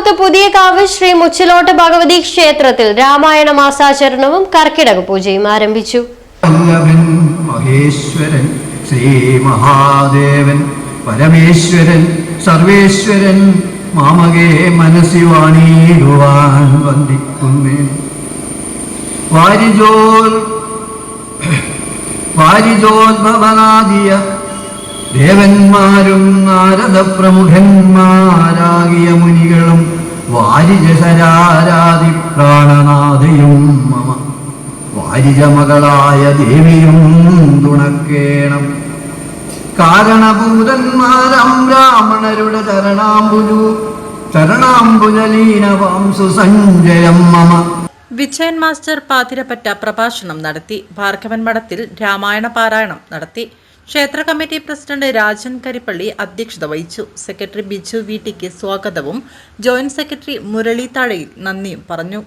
കാവുത്ത് പുതിയ കാവ് ശ്രീ മുച്ചിലോട്ട് ഭഗവതി ക്ഷേത്രത്തിൽ രാമായണ മാസാചരണവും കർക്കിടക പൂജയും ആരംഭിച്ചു. മഹേശ്വരൻ ശ്രീ മഹാദേവൻ പരമേശ്വരൻ സർവേശ്വരൻ മാമകേ മനസ്സി വന്ദിക്കുന്നേ. വാരിജോൽ വാരിജോദ്ഭവനാദിയ ദേവന്മാരും നാരദ പ്രമുഖന്മാരാകിയ വാരിജശരാരാതി പ്രാണനാഥയും മമ. വാരിജമകളായ ദേവിയും തുണക്കേണം. കാരണഭൂതന്മാരം ബ്രാഹ്മണരുടെ ചരണാംബുജു. ചരണാംബുജലീനവാംസു സഞ്ജയം മമ. വിജയൻ മാസ്റ്റർ പാതിരപ്പറ്റ പ്രഭാഷണം നടത്തി. ഭാർഗവൻ മഠത്തിൽ രാമായണ പാരായണം നടത്തി. ക്ഷേത്ര കമ്മിറ്റി പ്രസിഡന്റ് രാജൻ കരിപ്പള്ളി അധ്യക്ഷത വഹിച്ചു. സെക്രട്ടറി ബിജു വി ടിക്ക് സ്വാഗതവും ജോയിന്റ് സെക്രട്ടറി മുരളി താഴയിൽ നന്ദിയും പറഞ്ഞു.